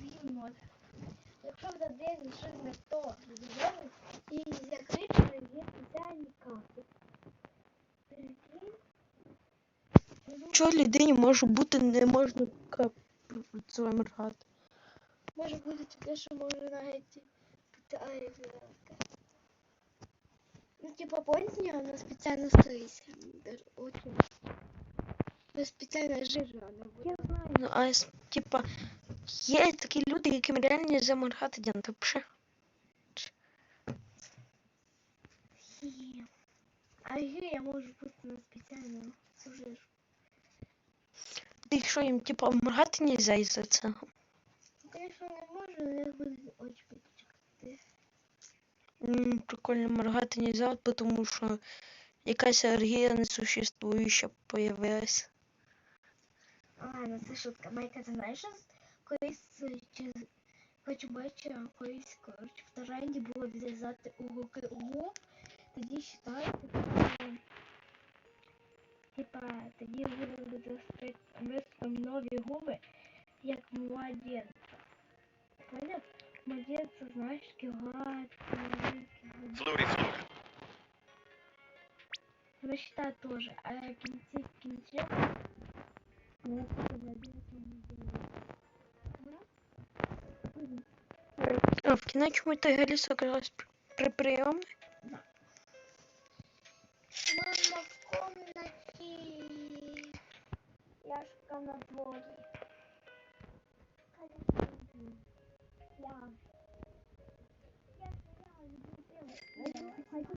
гімно. Якщо в день щось не то зробили, і закричали, є спеціальні? Ну, Чого людині може бути не можна капцем моргати? Може бути таке, що може навіть питається. Ну, типа, поздня, вона спеціально стоїть. Даже очень. Вона спеціально жижа, вона буде. Я знаю. Ну, а типа, є такі люди, яким реально не заморгати день. Пше. А ще я можу бути на спеціальну цю жижу. Ти що їм, типа, моргати нельзя із-за цього? Ну, Звісно, не можу, але я буду очі підчекати. М, Прикольно моргати нельзя, тому що якась алергія несуществуюча появилась. А, ну це шутка. Майка, ти знаєш, що з- колись бачити, колись, коротше, в тренді було зв'язати уголки умов, тоді вважається, що, типа, тоді буде виступом нові губи, як младенця. Поняв? Младенця, знаєш, губи. Флури, флури. Ну, считаю. А кінці в кінці ну, це младенця не В кіно чому ти Галіса оказалась при, при прийомі? Мама в комнате. Яшка на дворе.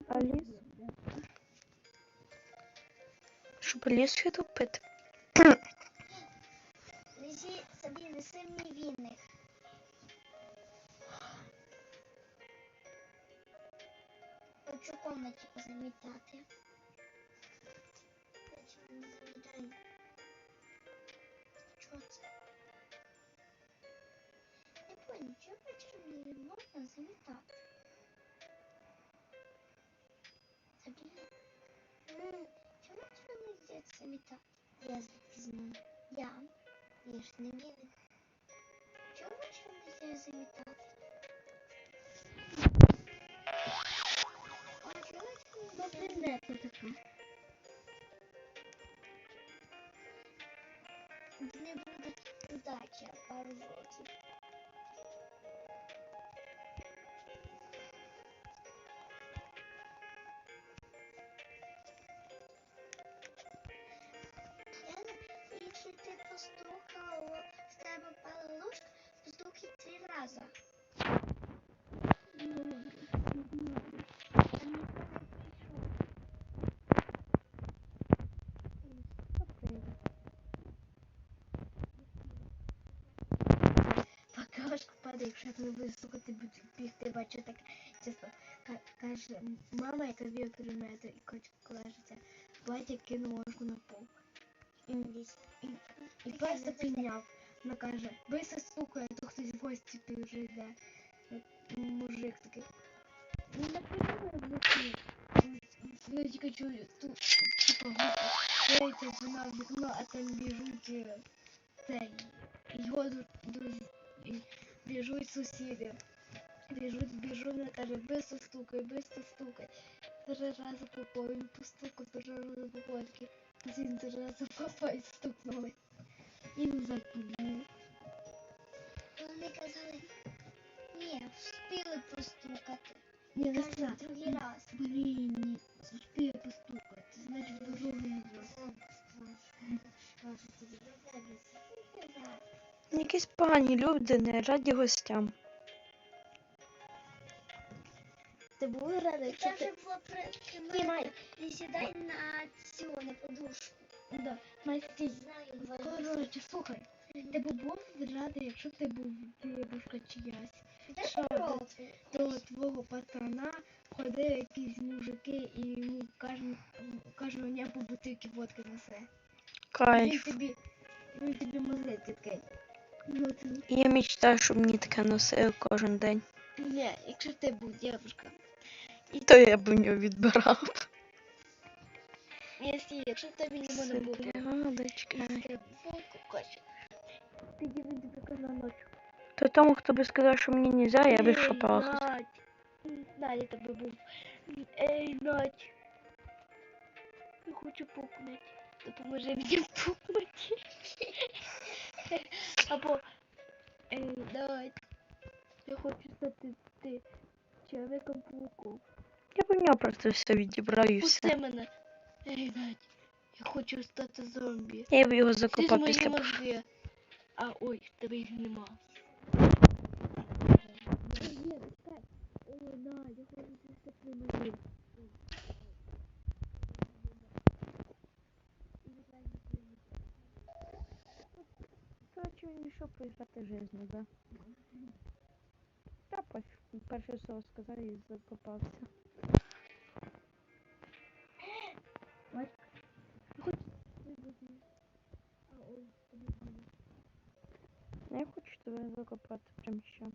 Аліс? Щоб Алісу тупити. Лежи собі неси мені віник. Хочу комнаті позамітати. Чому не замітаю? Що це? Не понял, вечором не можна замітати? М, Чому вечором не можна замітати? Я звідки знаю. Я. Я ж не віник. Чого вечором не можна замітати? Вечором не можна така? Не буде удача пару років. Якщо три рази. Поки ложка ти стукати, будеш бігти, бачу так. Ка- Каже, мама, яка б'є кілометр і колежиться, батя кинув ложку на пол. І, просто підняв. Вона каже, бийся стукає, то хтось в гості вже йде. Мужик такий. Ну, не подумай. Я тільки чую, ту, типа, гуси. Дивиться вона в вікно, а там біжуть е, цей. Його друзі. Біжуть сусіди. Біжуть, біжу, вона каже, бисто стукай, бисто стукай. Три рази попав, він постукав, три рази попав, такий, він три рази попав і стукнули. І назад побігли. Вони казали, ні, встигли постукати. Ні, не Кажуть, другий раз. Блін, Якісь погані люди не раді гостям. Ти був радий, чи ти... вже при... Май, Не сідай на цю, на подушку. да, Май, стій. Знаю, говорю. Коротше, слухай, ти б був радий, якщо ти був дівушка чиясь. Що? До твого пацана ходили якісь мужики і йому кожен, кожного дня по бутилки водки несе. Він тобі, він тобі мозги тикає. Я мечтаю, щоб мені таке носили кожен день. Ні, якщо ти був дівушка. І то я б у нього відбирав. Якщо, якщо в тебе не буде бути. Сердечка. Тоді він тобі казав. То тому, хто би сказав, що мені не можна, я би Ей, шапала. Надь. М, Надя тебе був. Ей, Надь. Я хочу пукнути. Допоможи мені пукнути. Або. Ей, Надь. Я хочу стати ти. Чоловіком пауком. Я б в нього просто все відібрав і все. Пусти мене. Ей, Надь. Я хочу стати зомбі. Я б його закопав після. мозги. А, ой, в тебе їх нема. Ой, Надя, я хочу чисто твої він йшов проїжджати жизнь, да. Та пофіг, перше слово сказав і закопався. Я хочу тебе закопати прямо ще.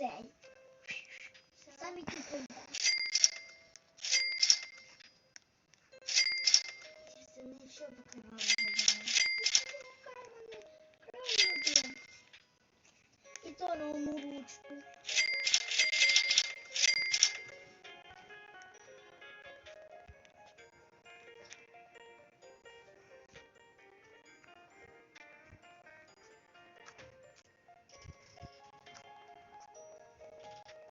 Максимон і цей. Самі ті прийде. Це не що покривало І то на одну ручку.